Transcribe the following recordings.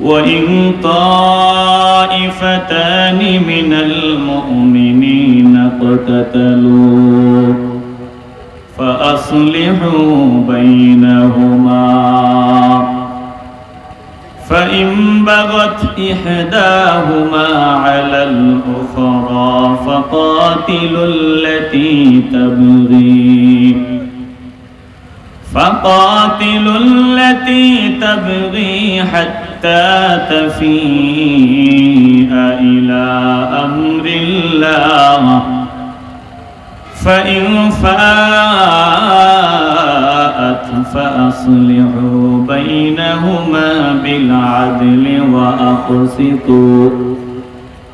وإن طائفتان من المؤمنين اقتتلوا فأصلحوا بينهما. فإن بغت إحداهما على الأخرى فقاتلوا التي تبغي. فقاتلوا التي تبغي حتى تفيء إلى أمر الله. فإن فاءت فأصلحوا بينهما بالعدل وأقسطوا.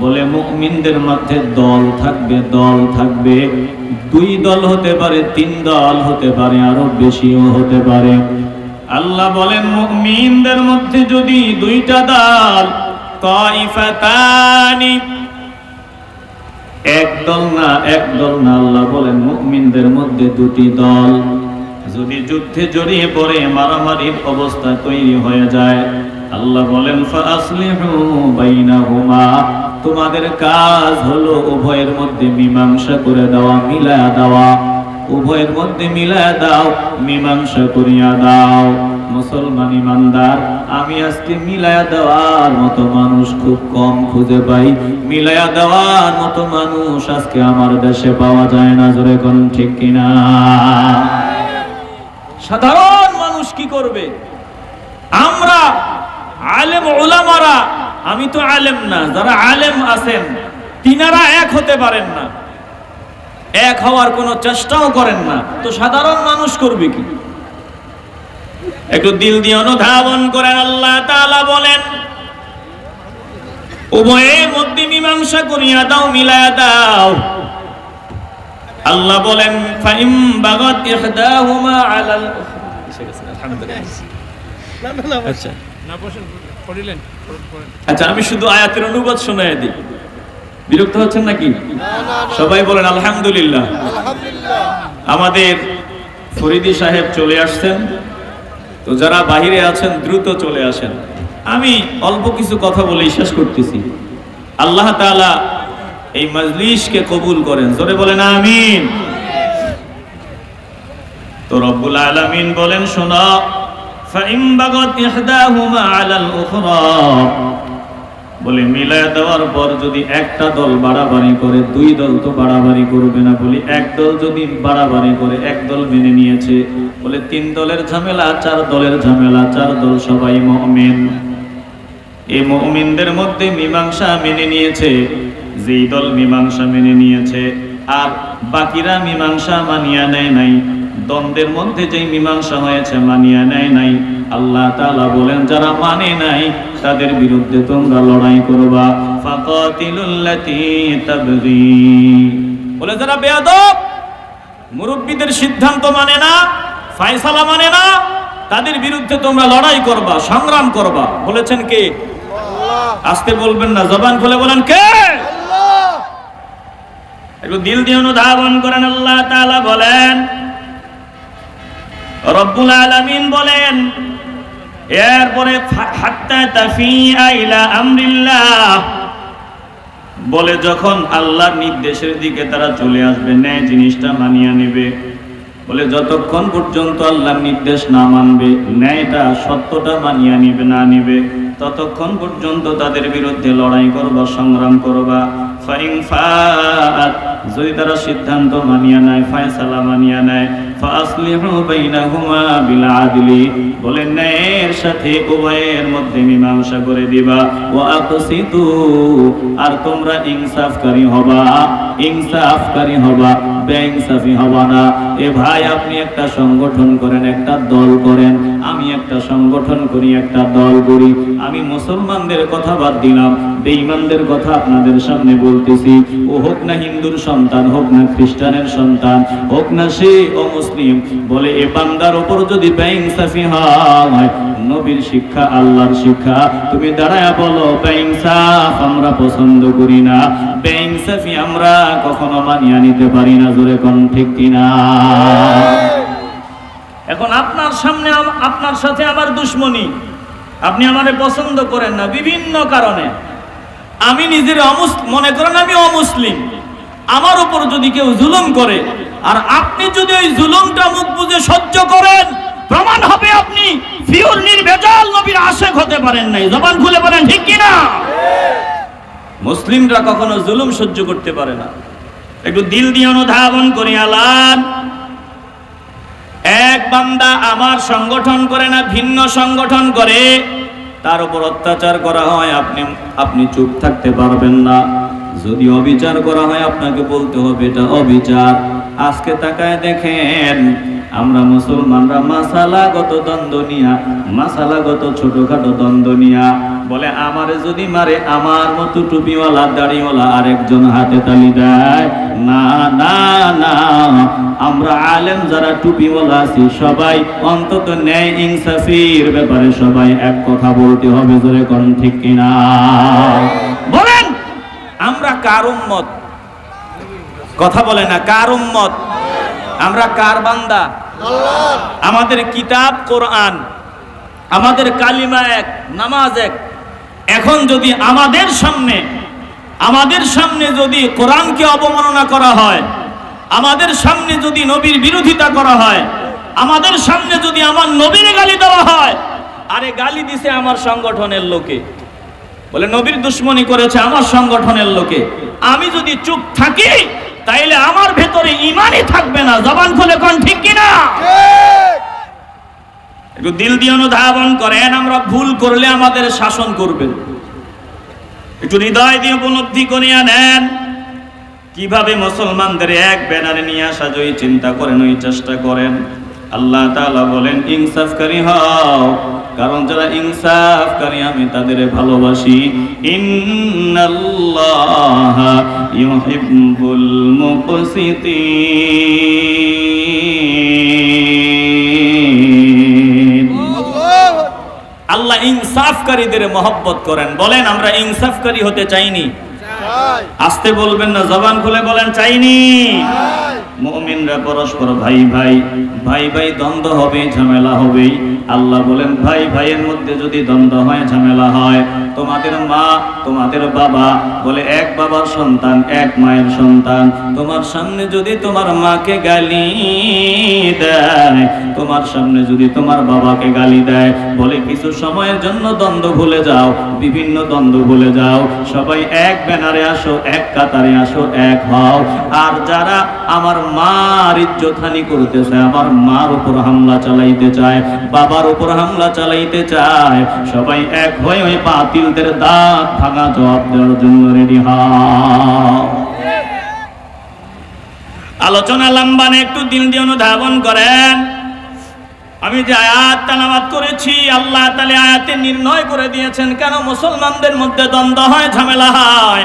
বলে মুমিনদের মধ্যে দল থাকবে দল থাকবে। দুই দল হতে পারে, তিন দল হতে পারে, আরও বেশিও হতে পারে। আল্লাহ বলেন, মুমিনদের মধ্যে যদি দুইটা দল তাইফাতানি, এক দল না, এক দল না, আল্লাহ বলেন, মুমিনদের মধ্যে দুটি দল যদি যুদ্ধে জড়িয়ে পড়ে, মারামারির অবস্থা তৈরি হয়ে যায়, আল্লাহ বলেন ফাসলিহু বাইনাহুমা। তোমাদের কাজ হলো উভয়ের মধ্যে মীমাংসা করে দেওয়া, মিলায়া দেওয়া। উভয়ের মধ্যে মিলায়া দাও, মীমাংসা করিয়া দাও। মুসলমান ইমানদার, আমি আজকে মিলায়া দেওয়ার মতো মানুষ খুব কম খুঁজে পাই। মিলায়া দেওয়ার মতো মানুষ আজকে আমার দেশে পাওয়া যায় না, জোরে কোন ঠিক কিনা? সাধারণ মানুষ কি করবে? আমরা আলেম ওলামারা আমি তো আলেম না যারা আলেম আছেন তিনারা এক হতে পারেন না এক হওয়ার কোনো চেষ্টাও করেন না তো সাধারণ মানুষ করবে কি একটু দিল দিয়ে অনুধাবন করেন আল্লাহ তাআলা বলেন উভয়ের মধ্যে মীমাংসা করিয়া দাও মিলায়া দাও আল্লাহ বলেন আচ্ছা না বসেন পড়িলেন? আচ্ছা আমি শুধু আয়াতের অনুবাদ শোনায় দিই। বিরক্ত হচ্ছেন নাকি? সবাই বলেন আলহামদুলিল্লাহ। আমাদের ফরিদি সাহেব চলে আসছেন। তো যারা বাহিরে আছেন দ্রুত চলে আসেন। আমি অল্প কিছু কথা বলেই শেষ করতেছি। আল্লাহ তাআলা এই মজলিসকে কবুল করেন। জোরে বলেন আমিন। তো রব্বুল আলামিন বলেন শোনা। বলে মিলায় দেওয়ার পর যদি একটা দল বাড়াবাড়ি করে, দুই দল তো বাড়াবাড়ি করবে না বলি, এক দল যদি বাড়াবাড়ি করে, এক দল মেনে নিয়েছে, বলে তিন দলের ঝামেলা, চার দলের ঝামেলা, চার দল সবাই মুমিন। এই মুমিনদের মধ্যে মীমাংসা মেনে নিয়েছে, যেই দল মীমাংসা মেনে নিয়েছে, আর বাকিরা মীমাংসা মানিয়া নেয় নাই। দ্বন্দ্বের মধ্যে যেই মীমাংসা হয়েছে মানিয়া নেয় নাই। আল্লাহ তাআলা বলেন যারা মানে নাই তাদের বিরুদ্ধে তোমরা লড়াই করবা। ফাকাতিলুল্লাতী তাবগী। বলে যারা বেয়াদব মুরব্বীদের সিদ্ধান্ত মানে না ফায়সালা মানে না তাদের বিরুদ্ধে তোমরা লড়াই করবা সংগ্রাম করবা। বলেছেন কে? আসতে বলবেন না জবান খুলে বলেন কে? একটু দিল দিয়ে অনুধাবন করেন আল্লাহ তাআলা বলেন রব্বুল আলামিন বলেন, এরপরে বলে যখন আল্লাহর নির্দেশের দিকে তারা চলে আসবে, ন্যায় জিনিসটা মানিয়ে নেবে। বলে যতক্ষণ পর্যন্ত আল্লাহর নির্দেশ না মানবে, ন্যায়টা সত্যটা মানিয়ে নিবে না নিবে, ততক্ষণ পর্যন্ত তাদের বিরুদ্ধে লড়াই করবা, সংগ্রাম করবা। ফাআত যদি তারা সিদ্ধান্ত মানিয়া নেয়, ফায়সালা মানিয়া নেয় ফাসলিহু বাইনাহুমা বিল আদলি বলে ন্যায়ের সাথে উভয়ের মধ্যে মীমাংসা করে দিবা। আর তোমরা ইনসাফকারী হবা। ইনসাফকারী হবা, বেইনসাফি হবা না। এ ভাই, আপনি একটা সংগঠন করেন, একটা দল করেন। আমি একটা সংগঠন করি, একটা দল করি। আমি মুসলমানদের কথা বাদ দিলাম। বেঈমানদের কথা আপনাদের সামনে বলতেছি। ও হোক না হিন্দুর সন্তান, হোক না খ্রিস্টানের সন্তান, হোক না সে অমুসলিম, বলে এ বান্দার ওপর যদি বেইনসাফি হয়, নবীর শিক্ষা, আল্লাহর শিক্ষা, তুমি দাঁড়ায় বলো বেইনসাফ আমরা পছন্দ করি না। বেইনসাফি আমরা কখনো মানিয়ে নিতে পারি না, জোরে কোন ঠিক কিনা? এখন আপনার সামনে আপনার সাথে আমার দুশ্মনী। আপনি আমারে পছন্দ করেন না, বিভিন্ন কারণে। আমি নিজের মনে করেন আমি অমুসলিম। আমার উপর যদি কেউ জুলুম করে, আর আপনি যদি ওই জুলুমটা মুখ বুঝে সহ্য করেন, প্রমাণ হবে আপনি ফিউর নির্ভেজাল নবীর আশেক হতে পারেন নাই। জবান খুলে পারেন ঠিক কিনা? মুসলিমরা কখনো জুলুম সহ্য করতে পারে না। একটু দিল দিয়ে অনুধাবন করি, আলান। এক বান্দা আমার সংগঠন করে না, ভিন্ন সংগঠন করে। তার উপর অত্যাচার করা হয়, আপনি আপনি চুপ থাকতে পারবেন না। যদি অবিচার করা হয়, আপনাকে বলতে হবে এটা অবিচার। আজকে তাকায় দেখেন আমরা মুসলমানরা মাসালাগত দ্বন্দ্ব নিয়া, মাসালাগত ছোটখাটো দ্বন্দ্ব নিয়া। বলে, আমারে যদি মারে, আমার মতো টুপিওয়ালা, দাড়িওয়ালা আরেকজন হাতে তালি দেয়। না না না, আমরা আলেম যারা টুপিওয়ালা আছি, সবাই অন্তত ন্যায় ইনসাফির ব্যাপারে সবাই এক কথা বলতে হবে, জোরে কোন ঠিক কিনা? বলেন, আমরা কার উম্মত? কথা বলে না, কার উম্মত? আমরা কার বান্দা? আমাদের কিতাব কোরআন, আমাদের কালিমা এক, নামাজ এক। এখন যদি আমাদের সামনে আমাদের সামনে যদি কোরআনকে অবমাননা করা হয়, আমাদের সামনে যদি নবীর বিরোধিতা করা হয়, আমাদের সামনে যদি আমার নবীর গালি দেওয়া হয়, আরে গালি দিছে আমার সংগঠনের লোকে। বলে, নবীর দুশ্মনী করেছে আমার সংগঠনের লোকে। আমি যদি চুপ থাকি তাইলে আমার ভেতরে ইমানই থাকবে না। জবান খুলে কোন ঠিক কিনা? একটু দিল দিয়ে অনুধাবন করেন আমরা ভুল করলে আমাদের শাসন করবেন। একটু হৃদয় দিয়ে উপলব্ধি করিয়া নেন। কীভাবে মুসলমানদের এক ব্যানারে নিয়ে আসা যায় চিন্তা করেন ওই চেষ্টা করেন। আল্লাহ তাআলা বলেন, ইনসাফকারী হও। কারণ যারা ইনসাফকারী, আমি তাদের ভালোবাসি। ইউহিব্বুল আল্লাহ ইনসাফকারীদের মহব্বত করেন। বলেন, আমরা ইনসাফকারী হতে চাইনি। আসতে বলবেন না জবান খুলে বলেন চাইনি। মুমিনরা পরস্পর ভাই ভাই ভাই ভাই দ্বন্দ্ব হবে ঝামেলা হবেই আল্লাহ বলেন ভাই ভাইয়ের মধ্যে যদি দ্বন্দ্ব হয় ঝামেলা হয় তোমাদের মা তোমাদের বাবা বলে এক বাবার সন্তান এক মায়ের সন্তান। তোমার সামনে যদি তোমার মাকে গালি দেয় তোমার সামনে যদি তোমার বাবাকে গালি দেয় বলে কিছু সময়ের জন্য দ্বন্দ্ব ভুলে যাও বিভিন্ন দ্বন্দ্ব ভুলে যাও। সবাই এক ব্যানারে আসো, এক কাতারে আসো, এক হও। আর যারা আমার মার ইজ্জতহানি করতেছে, আমার মার উপর হামলা চালাইতে চায়, বাবার উপর হামলা চালাইতে চায়, সবাই এক হয়ে ওই বাতিলদের দাঁত ভাঙা জবাব দেওয়ার জন্য রেডি হও। আলোচনা লম্বানে একটু দিন দিয়ে অনুধাবন করেন। আমি যে আয়াত তালাবাদ করেছি, আল্লাহ তালে আয়াতে নির্ণয় করে দিয়েছেন, কেন মুসলমানদের মধ্যে দ্বন্দ্ব হয়, ঝামেলা হয়?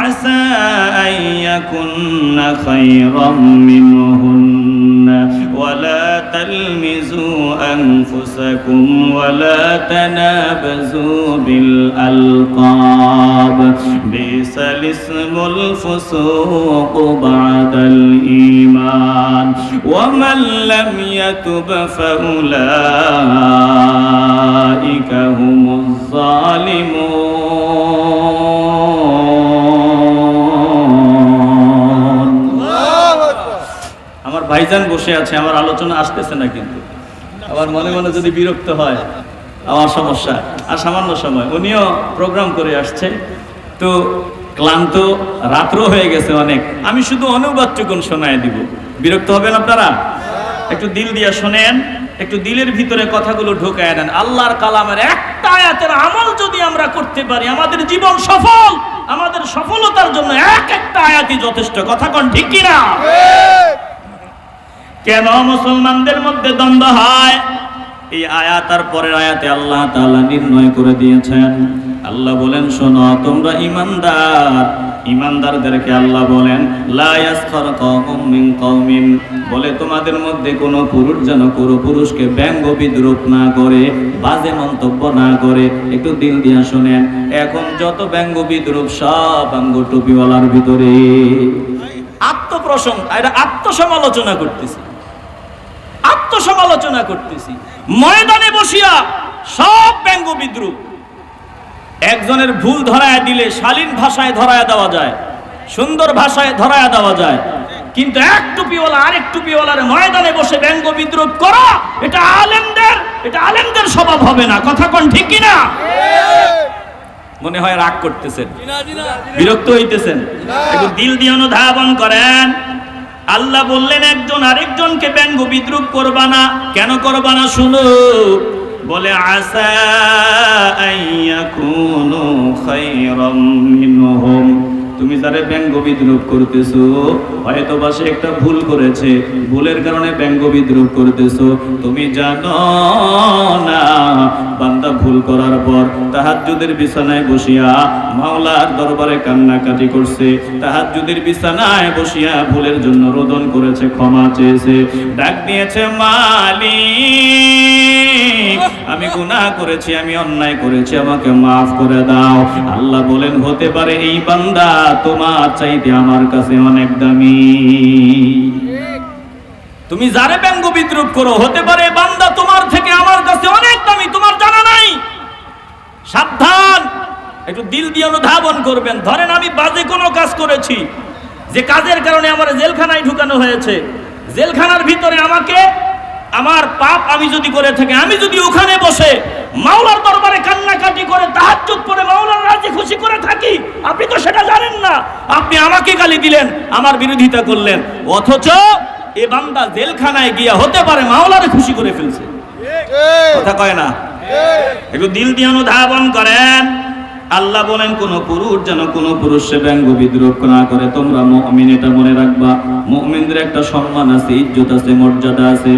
عسى أن يكن خيرا منهن. ولا تلمزوا أنفسكم ولا تنابزوا بالألقاب. بئس الاسم الفسوق بعد الإيمان. ومن لم يتب فأولئك هم الظالمون. ভাইজান বসে আছে, আমার আলোচনা আসতেছে না কিন্তু। আবার মনে মনে যদি বিরক্ত হয়, আমার সমস্যা। আর সামান্য সময়। উনিও প্রোগ্রাম করে আসছে। তো ক্লান্ত রাত্র হয়ে গেছে অনেক। আমি শুধু অনুবাদটুকুন শোনায় দিব। বিরক্ত হবেন আপনারা? একটু দিল দিয়ে শোনেন। একটু দিলের ভিতরে কথাগুলো ঢোকায় নেন আল্লাহর কালামের একটা আয়াতের আমল যদি আমরা করতে পারি, আমাদের জীবন সফল। আমাদের সফলতার জন্য এক একটা আয়াতই যথেষ্ট। কথা কোন ঠিক কিনা? কেন মুসলমানদের মধ্যে দ্বন্দ্ব হয়? এই আয়াত আর পরের আয়াতে আল্লাহ তাআলা নির্ণয় করে দিয়েছেন। আল্লাহ বলেন, শোনো, তোমরা ইমানদার। ইমানদারদেরকে আল্লাহ বলেন মিন কওমিন। বলে, তোমাদের মধ্যে কোনো পুরুষ যেন কোনো পুরুষকে ব্যঙ্গ বিদ্রুপ না করে, বাজে মন্তব্য না করে, একটু দিল দিয়া শোনেন, এখন যত ব্যঙ্গ বিদ্রুপ সব আঙ্গ টুপিওয়ালার ভিতরে। আত্মপ্রশংসা, এটা আত্মসমালোচনা করতেছি। আত্মসমালোচনা করতেছি। ময়দানে বসিয়া সব ব্যঙ্গ বিদ্রুপ। একজনের ভুল ধরায় দিলে শালীন ভাষায় ধরায় দেওয়া যায় সুন্দর ভাষায় ধরায় দেওয়া যায়। কিন্তু এক টুপিওয়ালা আরেক টুপিওয়ালার ময়দানে বসে ব্যঙ্গ বিদ্রুপ করা এটা আলেমদের এটা আলেমদের স্বভাব হবে না। কথা কোন ঠিক কিনা মনে হয় রাগ করতেছেন। বিরক্ত হইতেছেন। একটু দিল দিয়ে অনুধাবন করেন। আল্লাহ বললেন, একজন আরেকজনকে ব্যঙ্গ বিদ্রুপ করবা না। কেন করবা না, শুনো? বলে আসা আইয়াকুনু খৈরম তুমি যারা ব্যঙ্গ বিদ্রুপ করতেছো। হয়তো বা সে একটা ভুল করেছে। ভুলের কারণে ব্যঙ্গ বিদ্রুপ করতেছো। তুমি জানো না, বান্দা ভুল করার পর তাহাজ্জুদের বিছানায় বসিয়া মাওলার দরবারে কান্নাকাটি করছে। তাহাজ্জুদের বিছানায় বসিয়া ভুলের জন্য রোদন করেছে, ক্ষমা চেয়েছে। ডাক দিয়েছে মালিক। আমি গুনাহ করেছি, আমি অন্যায় করেছি, আমাকে মাফ করে দাও। আল্লাহ বলেন, হতে পারে এই বান্দা তোমার চাইতে আমার কাছে অনেক দামি। তুমি যারে ব্যঙ্গ বিদ্রুপ করো, হতে পারে বান্দা তোমার থেকে আমার কাছে অনেক দামি, তোমার জানা নাই। সাবধান, একটু দিল দিয়ে অনুধাবন করবেন। ধরেন আমি বাজে কোনো কাজ করেছি, যে কাজের কারণে আমার জেলখানায় ঢুকানো হয়েছে। জেলখানার ভিতরে আমাকে আমার পাপ আমি যদি করে থাকি আমি যদি ওখানে বসে মাওলার দরবারে কান্নাকাটি করে তাহাজ্জুদ পরে মাওলার রাজি খুশি করে থাকি আপনি তো সেটা জানেন না। আপনি আমাকে গালি দিলেন আমার বিরোধিতা করলেন। অথচ এ বান্দা জেলখানায় গিয়া হতে পারে মাওলারে খুশি করে ফেলছে। কথা কয় না? একটু দিল দিয়ে অনুধাবন করেন। আল্লাহ বলেন, কোন পুরুষ যেন কোন পুরুষে ব্যঙ্গ বিদ্রুপ না করে। তোমরা মুমিন, এটা মনে রাখবা। মুমিনদের একটা সম্মান আছে, ইজ্জত আছে, মর্যাদা আছে।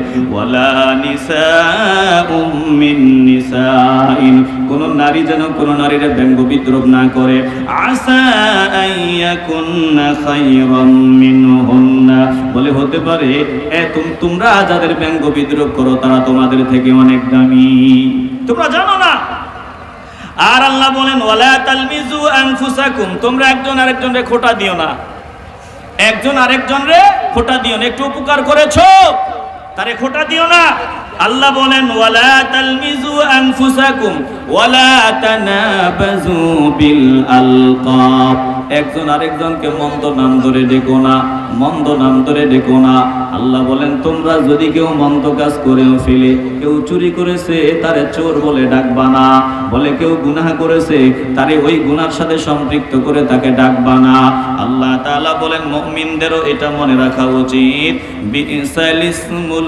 কোন নারী যেন কোন নারীর ব্যঙ্গ বিদ্রুপ না করে। বলে, হতে পারে তোমরা যাদের ব্যঙ্গ বিদ্রুপ করো, তারা তোমাদের থেকে অনেক দামি। তোমরা জানো না আর আল্লাহ বলেন, ওয়ালা তালমিজু আনফুসাকুম। তোমরা একজন আরেকজনরে খোটা দিও না। একজন আরেকজনরে খোটা দিও না। একটু উপকার করেছ? তারে খোটা দিও না। আল্লাহ বলেন, ওয়ালা তালমিজু আনফুসাকুম, ওয়ালা তানাবাজু বিল আলকাব। একজন আরেকজনকে মন্দ নাম ধরে ডেকো না, মন্দ নাম ধরে ডেকো না। আল্লাহ বলেন, তোমরা যদি কেউ মন্দ কাজ করেও ফেলে, কেউ চুরি করেছে, তারে চোর বলে ডাকবা না। বলে কেউ গুনাহ করেছে, তারে ওই গুনার সাথে সম্পৃক্ত করে তাকে ডাকবা না। আল্লাহ তাআলা বলেন, মুমিনদেরও এটা মনে রাখা উচিত। ঈমান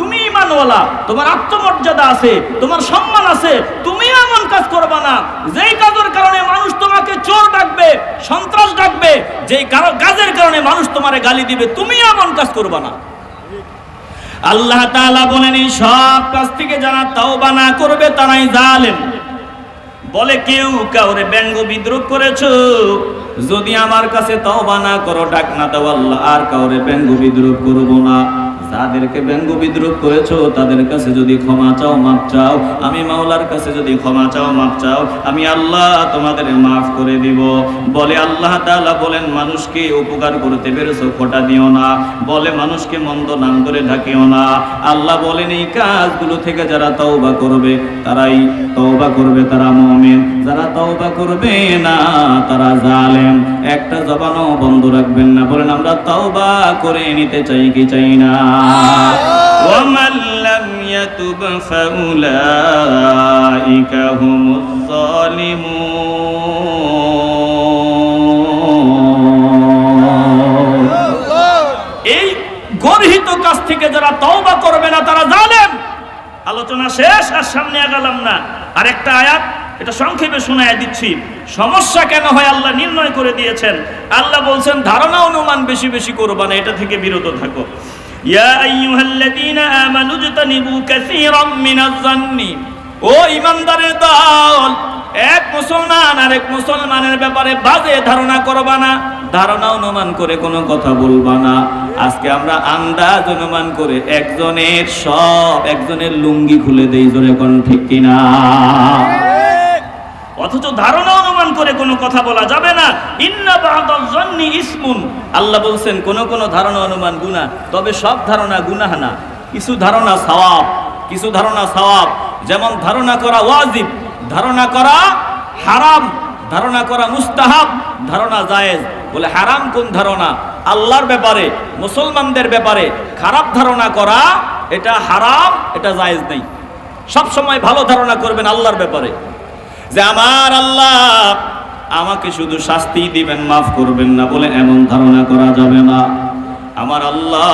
তুমি ঈমানওয়ালা তোমার আত্মমর্যাদা আছে, তোমার সম্মান আছে, তুমি এমন কাজ করবা না। যেই কাজের কারণে মানুষ তোমাকে চোর ডাকবে, সন্ত্রাস ডাকবে, যেই কাজের কারণে মানুষ তোমারে গালি দিবে, তুমি এমন কাজ করবা না। আল্লাহ তাআলা বলেন, এই সব কাজ থেকে যারা তাওবা না করবে, তারাই জালেম। বলে কেউ কাউরে ব্যঙ্গ বিদ্রুপ করেছ যদি আমার কাছে তওবা না করো, ডাক না দাও আল্লাহ, আর কাউরে ব্যঙ্গ বিদ্রোহ করব না। যাদেরকে ব্যঙ্গ বিদ্রুপ করেছ, তাদের কাছে যদি ক্ষমা চাও মাপ চাও। আমি মাওলার কাছে যদি ক্ষমা চাও মাপ চাও। আমি আল্লাহ তোমাদের মাফ করে দিব। বলে আল্লাহ তাআলা বলেন, মানুষকে উপকার করতে পেরেছ, খোটা দিও না। বলে মানুষকে মন্দ নাম করে ঢাকিও না। আল্লাহ বলেন, এই কাজগুলো থেকে যারা তওবা করবে, তারাই তওবা করবে, তারা মুমিন। যারা তওবা করবে না, তারা জালেম। একটা জবানও বন্ধ রাখবেন না। বলেন, আমরা তওবা করে নিতে চাই কি চাই না? ومن لم يتب فأولئك هم الظالمون এই গর্হিত কাজ থেকে যারা তওবা করবে না তারা জানেন আলোচনা শেষ আর সামনে আগালাম না আর একটা আয়াত এটা সংক্ষেপে শোনায় দিচ্ছি সমস্যা কেন হয় আল্লাহ নির্ণয় করে দিয়েছেন আল্লাহ বলছেন ধারণা অনুমান বেশি বেশি করবা না এটা থেকে বিরত থাকো ইয়া আইয়ুহাল্লাযীনা আমানু জতানিবু কাসীরাম মিনাজ জান্নি ও ইমানদারের দল, এক মুসলমান আর এক মুসলমানের ব্যাপারে বাজে ধারণা করবা না, ধারণা অনুমান করে কোনো কথা বলবা না। আজকে আমরা আন্দাজ অনুমান করে একজনের সব একজনের লুঙ্গি খুলে দেই জোরে কোন ঠিক কিনা। অথচ ধারণা অনুমান করে কোনো কথা বলা যাবে না। ইসমুন। আল্লাহ বলছেন, কোন কোন ধারণা অনুমান গুনাহ, তবে সব ধারণা গুনাহ না। কিছু ধারণা সওয়াব, কিছু ধারণা সওয়াব। যেমন ধারণা করা ওয়াজিব, ধারণা করা হারাম, ধারণা করা মুস্তাহাব, ধারণা জায়েজ। বলে হারাম কোন ধারণা? আল্লাহর ব্যাপারে, মুসলমানদের ব্যাপারে খারাপ ধারণা করা, এটা হারাম, এটা জায়েজ নেই। সব সময় ভালো ধারণা করবেন আল্লাহর ব্যাপারে। যে আমার আল্লাহ আমাকে শুধু শাস্তি দিবেন, মাফ করবেন না বলে এমন ধারণা করা যাবে না। আমার আল্লাহ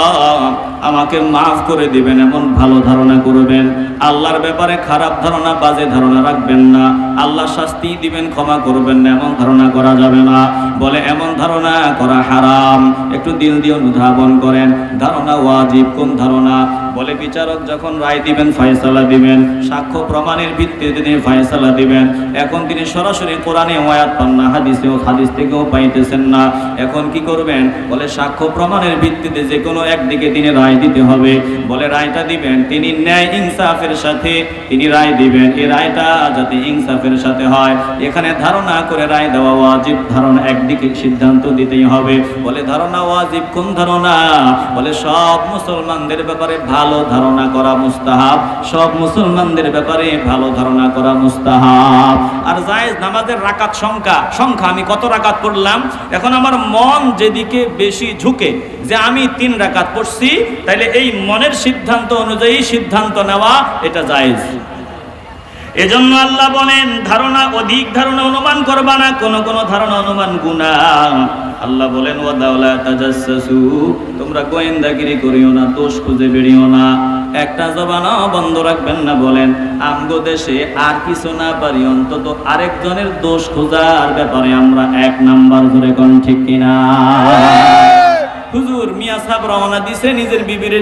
আমাকে মাফ করে দিবেন, এমন ভালো ধারণা করবেন। আল্লাহর ব্যাপারে খারাপ ধারণা, বাজে ধারণা রাখবেন না। আল্লাহ শাস্তি দিবেন, ক্ষমা করবেন না, এমন ধারণা করা যাবে না। বলে এমন ধারণা করা হারাম। একটু দিল দিয়ে অনুধাবন করেন। ধারণা ওয়াজিব, কোন ধারণা? বলে বিচারক, যখন রায় দিবেন, ফয়সালা দিবেন, সাক্ষ্য প্রমাণের ভিত্তিতে তিনি ফয়সালা দিবেন। এখন তিনি সরাসরি কোরআনে ওয়ায়াত পান না, হাদিসেও, হাদিস থেকেও পাইতেছেন না। এখন কি করবেন? বলে সাক্ষ্য প্রমাণের ভিত্তিতে যে কোনো একদিকে তিনি রায় দিতে হবে। বলে রায়টা দিবেন, তিনি ন্যায় ইনসাফের সাথে তিনি রায় দিবেন। এই রায়টা যাতে ইনসাফের সাথে হয়। এখানে ধারণা করে রায় দেওয়া ওয়াজিব ধারণা একদিকে সিদ্ধান্ত দিতেই হবে। বলে ধারণা ওয়াজিব, কোন ধারণা? বলে সব মুসলমানদের ব্যাপারে ভালো ধারণা করা মুস্তাহাব। সব মুসলমানদের ব্যাপারে ভালো ধারণা করা মুস্তাহাব। আর জায়েজ নামাজের রাকাত সংখ্যা সংখ্যা, আমি কত রাকাত পড়লাম? এখন আমার মন যেদিকে বেশি ঝুঁকে, যে আমি তিন রাকাত পড়ছি, তাইলে এই মনের সিদ্ধান্ত অনুযায়ী সিদ্ধান্ত নেওয়া এটা জায়েজ। এজন্য আল্লাহ বলেন, ধারণা অধিক ধারণা অনুমান করবা না, কোন কোন ধারণা অনুমান গুণা আল্লাহ বলেন তোমরা গোয়েন্দাগিরি করিও না, দোষ খুঁজে বেরিও না। একটা জবানও বন্ধ রাখবেন না বলেন, আমগো দেশে আর কিছু না পারি, অন্তত আরেকজনের দোষ খোঁজার ব্যাপারে আমরা এক নাম্বার ধরে কোন ঠিক কিনা? হুজুর, মিয়া রওনা দিছে, নিজের বিবিরে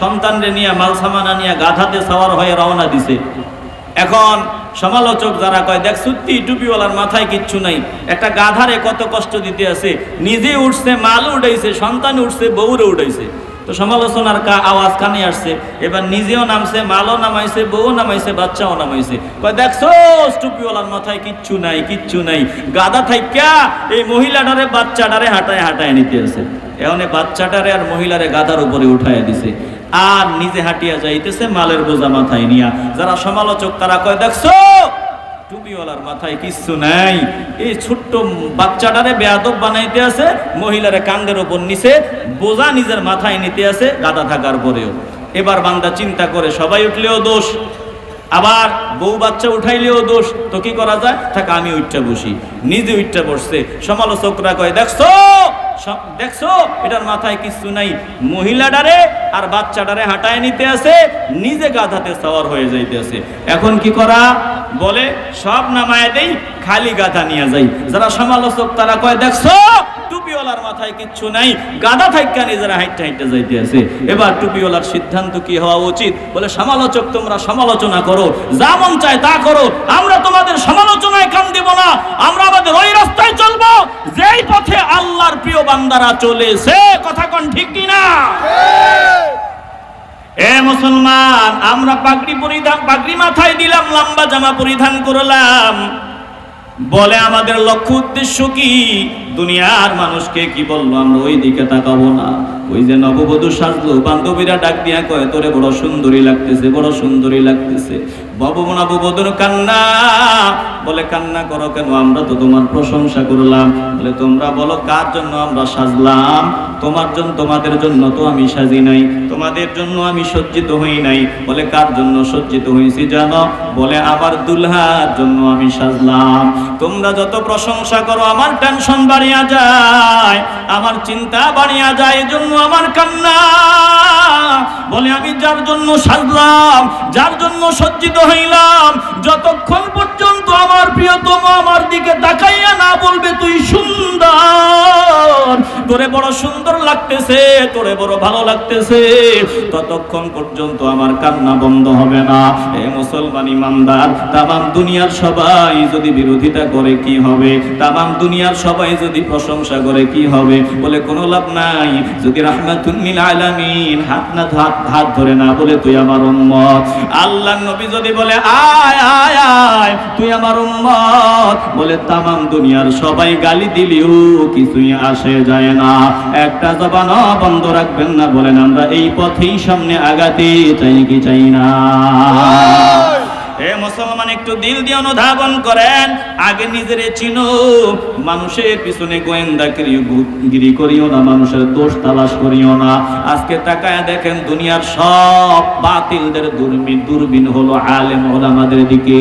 সন্তানরে নিয়ে মাল সামানা নিয়ে গাধাতে সাওয়ার হয়ে রওনা দিছে। এখন সমালোচক যারা কয়, দেখ সত্যি টুপিওয়ালার মাথায় কিচ্ছু নাই। একটা গাধারে কত কষ্ট দিতে আছে। নিজে উঠছে, মাল উঠাইছে, সন্তান উঠছে, বউরে উঠাইছে। তো সমালোচনার কা আওয়াজ কানে আসছে। এবার নিজেও নামছে, মালও নামাইছে বউ নামাইছে, বাচ্চাও নামাইছে। কয় দেখছ টুপিওয়ালার মাথায় কিচ্ছু নাই কিচ্ছু নাই। গাধা থাইকা এই মহিলাটারে বাচ্চাটারে হাঁটায় হাঁটায় নিতে আছে। এখন বাচ্চাটারে আর মহিলারে গাধার উপরে উঠায় দিছে। আর নিজে হাঁটিয়া যাইতেছে, মালের বোঝা মাথায় নিয়া। যারা সমালোচক, তারা কয়, দেখছ? টুপিওয়ালার মাথায় কিচ্ছু নাই। এই ছোট্ট বাচ্চাটারে বেয়াদব বানাইতে আছে, মহিলারে কান্দের ওপর নিছে বোঝা নিজের মাথায় নিতে আছে, গাদা থাকার পরেও। এবার বান্দা চিন্তা করে, সবাই উঠলেও দোষ, আবার বউ বাচ্চা উঠাইলেও দোষ, তো কি করা যায়? থাকা, আমি উঠটা বসি। নিজে উঠটা বসছে। সমালোচকরা কয়, দেখছ? দেখছ? এটার মাথায় কিছু নাই। মহিলা ডারে আর বাচ্চা ডারে হাঁটায় নিতে আছে নিজে গাধাতে সাওয়ার হয়ে যাইতে আছে এখন কি করা? বলে, সব নামায় দেই খালি গাধা নিয়ে যাই। যারা সমালোচক, তারা কয়, দেখছ, টুপিওয়ালার মাথায় কিচ্ছু নাই, গাধা থাইকা নিজেরা হাইটটা হাইটটা যাইতে আছে। এবার টুপিওয়ালার সিদ্ধান্ত কি হওয়া উচিত? বলে, সমালোচক, তোমরা সমালোচনা করো, যা মন চায় তা করো, আমরা তোমাদের সমালোচনায় কান দিব না, আমরা আমাদের ওই রাস্তায় চলবো, যেই পথে আল্লাহর প্রিয় বান্দারা চলেছে। কথা কোন ঠিক কিনা? এ মুসলমান, আমরা পাগড়ি পরিধান, পাগড়ি মাথায় দিলাম, লম্বা জামা পরিধান করলাম। বলে আমাদের লক্ষ্য উদ্দেশ্য কি? দুনিয়ার মানুষকে কি বলল? আমরা ওই দিকে তাকাবো না। ওই যে নববধূ সাজলো, বান্ধবীরা ডাক দিয়া কয়, তোরে বড় সুন্দরী লাগতেছে, বড় সুন্দরী লাগতেছে। বাবু নববধূর কান্না, বলে, কান্না করো কেন? আমরা তো তোমার প্রশংসা করলাম। বলে, তোমরা বলো, কার জন্য আমরা সাজলাম? তোমার জন্য তোমাদের জন্য তো আমি সাজি নাই। তোমাদের জন্য আমি সজ্জিত হই নাই। বলে, কার জন্য সজ্জিত হয়েছি জানো? বলে, আমার দুলহার জন্য আমি সাজলাম। তোমরা যত প্রশংসা করো, আমার টেনশন বাড়িয়া যায়, আমার চিন্তা বাড়িয়া যায় এজন্য আমার কান্না। বলে আমি যার জন্য সাজলাম, যার জন্য সজ্জিত হইলাম, যতক্ষণ পর্যন্ত আমার প্রিয়তম আমার দিকে তাকাইয়া না বলবে, তুই সুন্দর। তোরে বড় সুন্দর লাগতেছে, তোরে বড় ভালো লাগতেছে, ততক্ষণ পর্যন্ত আমার কান্না বন্ধ হবে না। এ মুসলমান ইমানদার, তামাম দুনিয়ার সবাই যদি বিরোধিতা করে, কি হবে? তামাম দুনিয়ার সবাই যদি প্রশংসা করে কি হবে? বলে, কোনো লাভ নাই। যদি রাহমাতুল্লিল আলামিন হাত না হাত হাত ধরে না বলে, তুই আমার উম্মত। আল্লাহ নবী যদি বলে, আয় আয় আয়, তুই আমার উম্মত। বলে, তামাম দুনিয়ার সবাই গালি দিলেও কিছুই আসে যায় না। একটা জবান বন্ধ রাখবেন না। বলেন, আমরা এই পথেই সামনে আগাতে চাই কি চাই না? এ মুসলমান, একটু দিল দিয়ে অনুধাবন করেন। আগে নিজেরে চিনো, মানুষের পিছনে গোয়েন্দা গিরি করিও না, মানুষের দোষ তালাশ করিও না। আজকে তাকায় দেখেন দুনিয়ার সব বাতিলদের দূরবীন দূরবীন হলো আলেম ওলামাদের দিকে।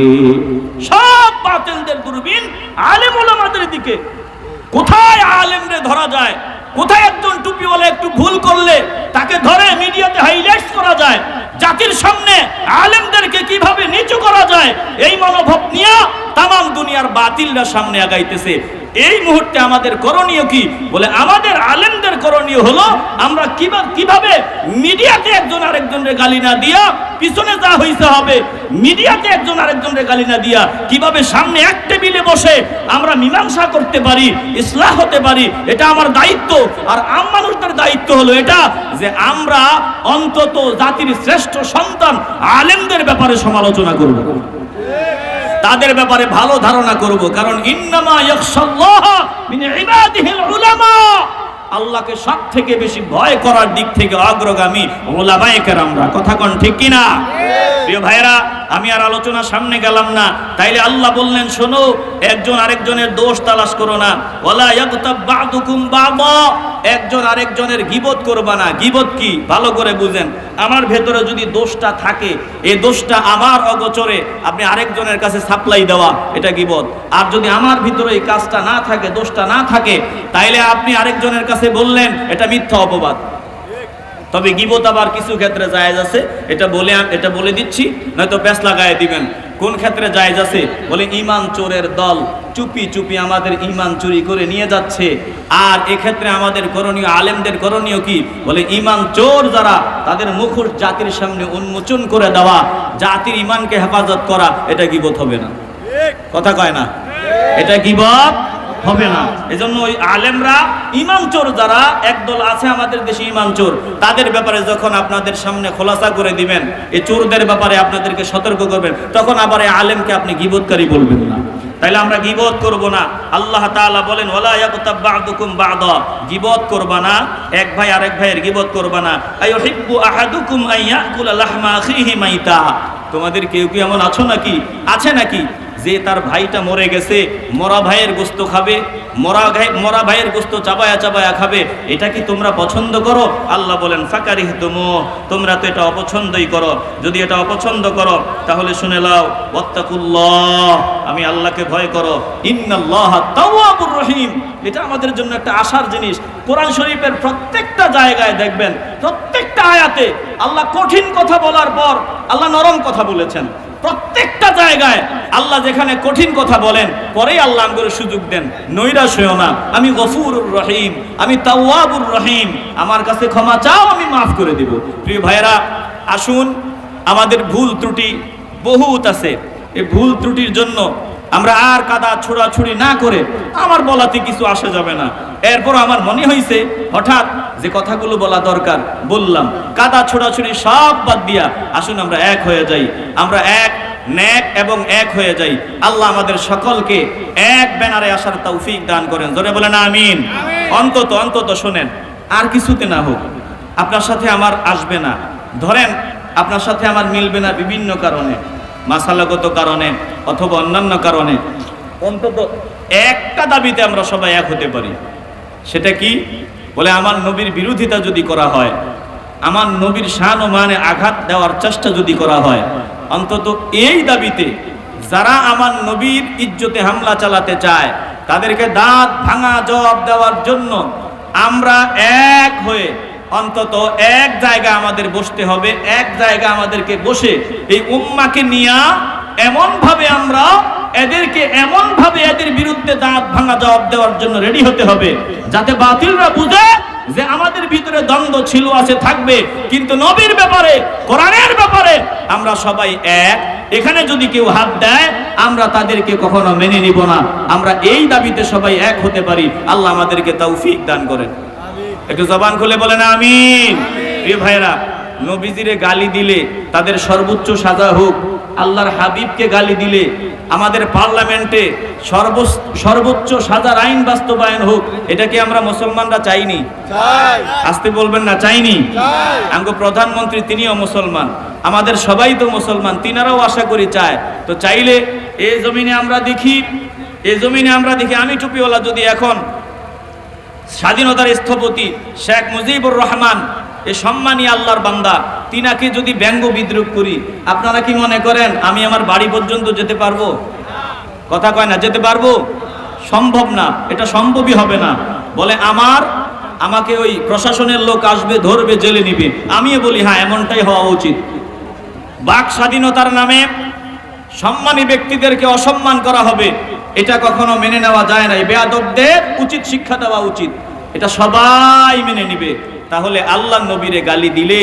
সব বাতিলদের দূরবীন আলেম ওলামাদের দিকে। কোথায় আলেমরে ধরা যায়? কোথায় একজন টুপিওয়ালা একটু ভুল করলে তাকে ধরে মিডিয়াতে হাইলাইটস করা যায় জাতির সামনে আলেমদেরকে কীভাবে নিচু করা যায় এই মনোভাব দুনিয়ার বাতিলরা সামনে আগাইতেছে। এই মুহূর্তে আমাদের করণীয় কি? বলে আমাদের আলেমদের করণীয় হলো, আমরা কীভাবে মিডিয়াতে একজন আরেকজনের গালি না দিয়া পিছনে যা হইতে হবে, মিডিয়াতে একজন আরেকজনের গালি না দিয়া কীভাবে সামনে এক টেবিলে বসে আমরা মীমাংসা করতে পারি, ইসলাহ হতে পারি, এটা আমার দায়িত্ব। আর আম মানুষদের দায়িত্ব হলো এটা যে আমরা অন্তত জাতির শ্রেষ্ঠ সন্তান আলেমদের ব্যাপারে সমালোচনা করব। তাদের ব্যাপারে ভালো ধারণা করব। কারণ ইন্নামা মিন আল্লাহকে সব থেকে বেশি ভয় করার দিক থেকে অগ্রগামী ওলামায়ে কেরামরা। কথা কোন ঠিক কি না? প্রিয় ভাইরা আমি আর আলোচনা সামনে গেলাম না। তাইলে আল্লাহ বললেন শোনো একজন আরেকজনের দোষ তালাশ করো না। ওয়ালা ইয়াগতাব বা'দুকুম বা'দা। একজন আরেকজনের গিবত করবা না। গিবত কি? ভালো করে বুঝেন। আমার ভেতরে যদি দোষটা থাকে, এই দোষটা আমার অগোচরে আপনি আরেকজনের কাছে সাপ্লাই দেওয়া, এটা গিবত। আর যদি আমার ভিতরে এই কাজটা না থাকে, দোষটা না থাকে, তাইলে আপনি আরেকজনের কাছে বললেন, এটা মিথ্যা অপবাদ। তবে গিবত আবার কিছু ক্ষেত্রে জায়েজ আছে। এটা বলে এটা বলে দিচ্ছি, নয়তো প্যাঁচ লাগায় দিবেন। কোন ক্ষেত্রে জায়েজ আছে? বলে, ইমান চোরের দল। চুপি চুপি আমাদের ইমান চুরি করে নিয়ে যাচ্ছে। আর এক্ষেত্রে আমাদের করণীয় আলেমদের করণীয় কি? বলে ইমান চোর যারা তাদের মুখোশ জাতির সামনে উন্মোচন করে দেওয়া জাতির ইমানকে হেফাজত করা এটা গিবত হবে না। কথা কয় না? এটা গিবত হবে না। এজন্য ওই আলেমরা ইমাম চোর যারা একদল আছে আমাদের দেশে ইমাম চোর তাদের ব্যাপারে যখন আপনাদের সামনে খোলাসা করে দিবেন এই চোরদের ব্যাপারে আপনাদেরকে সতর্ক করবেন তখন আবার এই আলেমকে আপনি গিবতকারী বলবেন না। তাইলে আমরা গিবত করব না। আল্লাহ তাআলা বলেন, ওয়ালা ইয়াগতাব বা'দুকুম বা'দা। গিবত করব না, এক ভাই আরেক ভাইয়ের গিবত করব না। আইয়ুহিব্বু আহাদুকুম আইয়াকুলা ইয়াকুলা লাহমা আখিহি মাইতা? তোমাদের কেউ কি এমন আছো নাকি? আছে নাকি? যে তার ভাইটা মরে গেছে, মরা ভাইয়ের গোস্ত খাবে, মরা মরা ভাইয়ের গোস্ত চাবায়া চাবায়া খাবে, এটা কি তোমরা পছন্দ করো? আল্লাহ বলেন, ফাকারিহ তুমু তোমরা তো এটা অপছন্দই করো। যদি এটা অপছন্দ করো, তাহলে শুনে লাও ওয়াত্তাকুল্লাহ আমি আল্লাহকে ভয় করো। ইন্নাল্লাহ রহিম এটা আমাদের জন্য একটা আশার জিনিস। কোরআন শরীফের প্রত্যেকটা জায়গায় দেখবেন, প্রত্যেকটা আয়াতে আল্লাহ কঠিন কথা বলার পর আল্লাহ নরম কথা বলেছেন। প্রত্যেকটা জায়গায় আল্লাহ যেখানে কঠিন কথা বলেন, পরেই আল্লাহ করে সুযোগ দেন। নৈরাশ হয়েও না। আমি গফুরুর রহিম, আমি তাওয়াবুর রহিম। আমার কাছে ক্ষমা চাও, আমি মাফ করে দিব। প্রিয় ভাইয়েরা, আসুন, আমাদের ভুল ত্রুটি বহুত আছে। এই ভুল ত্রুটির জন্য আমরা আর কাদা ছোড়াছুড়ি না করে আমার বলাতে কিছু আসা যাবে না। এরপর আমার মনে হয়েছে হঠাৎ যে কথাগুলো বলা দরকার, বললাম, কাদা ছোড়াছুড়ি সব বাদ দিয়া আসুন আমরা এক হয়ে যাই। আমরা এক ন্যাক এবং এক হয়ে যাই। আল্লাহ আমাদের সকলকে এক ব্যানারে আসার তৌফিক দান করেন। জোরে বলেন আমিন। অন্তত অন্তত শোনেন আর কিছুতে না হোক আপনার সাথে আমার আসবে না। ধরেন আপনার সাথে আমার মিলবে না বিভিন্ন কারণে মাসালাগত কারণে অথবা অন্যান্য কারণে। অন্তত একটা দাবিতে আমরা সবাই এক হতে পারি। সেটা কি? বলে আমার নবীর বিরোধিতা যদি করা হয় আমার নবীর শান ও মানে আঘাত দেওয়ার চেষ্টা যদি করা হয় অন্তত এই দাবিতে যারা আমার নবীর ইজ্জতে হামলা চালাতে চায়, তাদেরকে দাঁত ভাঙা জবাব দেওয়ার জন্য আমরা এক হয়ে অন্তত এক জায়গা আমাদের বসতে হবে, এক জায়গা আমাদেরকে বসে এই উম্মাকে নিয়ে এমন ভাবে আমরা এদেরকে এমন ভাবে এদের বিরুদ্ধে দাঁত ভাঙা জবাব দেওয়ার জন্য রেডি হতে হবে, যাতে বাতিলরা বুঝে যে আমাদের ভিতরে দ্বন্দ্ব ছিল, আছে, থাকবে। কিন্তু নবীর ব্যাপারে, কোরআনের ব্যাপারে আমরা সবাই এক। এখানে যদি কেউ হাত দেয়, আমরা তাদেরকে কখনো মেনে নিব না। আমরা এই দাবিতে সবাই এক হতে পারি। আল্লাহ আমাদেরকে তৌফিক দান করেন। একটু জবান খুলে বলেন, আমিন। প্রিয় ভাইরা নবীজিরে গালি দিলে তাদের সর্বোচ্চ সাজা হোক। আল্লাহর হাবিবকে গালি দিলে আমাদের পার্লামেন্টে সর্বোচ্চ সর্বোচ্চ সাজার আইন বাস্তবায়ন হোক এটা কি আমরা মুসলমানরা চাইনি? আসতে বলবেন না চাইনি? আমগো প্রধানমন্ত্রী তিনিও মুসলমান আমাদের সবাই তো মুসলমান তিনারাও আশা করি চায়। তো চাইলে এ জমিনে আমরা দেখি এ জমিনে আমরা দেখি। আমি টুপিওয়ালা যদি এখন স্বাধীনতার স্থপতি শেখ মুজিবুর রহমান এ সম্মানী আল্লাহর বান্দা, তিনাকে যদি ব্যঙ্গ বিদ্রুপ করি, আপনারা কি মনে করেন আমি আমার বাড়ি পর্যন্ত যেতে পারব? কথা কয় না, যেতে পারব? সম্ভব না, এটা সম্ভবই হবে না। বলে, আমার, আমাকে ওই প্রশাসনের লোক আসবে, ধরবে, জেলে নিবে। আমিও বলি হ্যাঁ এমনটাই হওয়া উচিত। বাক স্বাধীনতার নামে সম্মানী ব্যক্তিদেরকে অসম্মান করা হবে, এটা কখনো মেনে নেওয়া যায় না বেয়াদবদের উচিত শিক্ষা দেওয়া উচিত। এটা সবাই মেনে নিবে। তাহলে আল্লাহ নবীরে গালি দিলে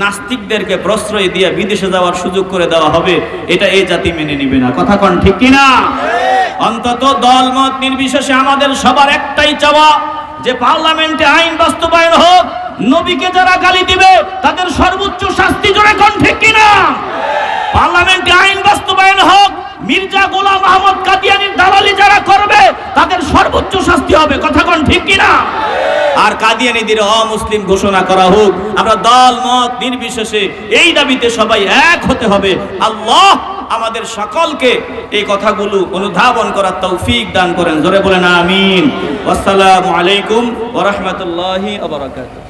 নাস্তিকদেরকে প্রশ্রয় দিয়ে বিদেশে যাওয়ার সুযোগ করে দেওয়া হবে। এটা এই জাতি মেনে নিবে না। কথা কন ঠিক কিনা? অন্তত দলমত নির্বিশেষে আমাদের সবার একটাই চাওয়া যে পার্লামেন্টে আইন বাস্তবায়ন হোক, নবীকে যারা গালি দিবে, তাদের সর্বোচ্চ শাস্তি জোরে কোন ঠিক কিনা? পার্লামেন্টে আইন বাস্তবায়ন হোক মির্জা গোলাম আহমদ কাদিয়ানির দালালি যারা করবে, তাদের সর্বোচ্চ শাস্তি হবে। কথা কোন ঠিক কিনা? আর কাদিয়ানিদের অমুসলিম ঘোষণা করা হোক। আমরা দল, মত, নির্বিশেষে এই দাবিতে সবাই এক হতে হবে। আল্লাহ আমাদের সকলকে এই কথাগুলো অনুধাবন করার তৌফিক দান করেন। জোরে বলেন, আমিন। আসসালামু আলাইকুম ওয়া রাহমাতুল্লাহি ওয়া বারাকাতুহু।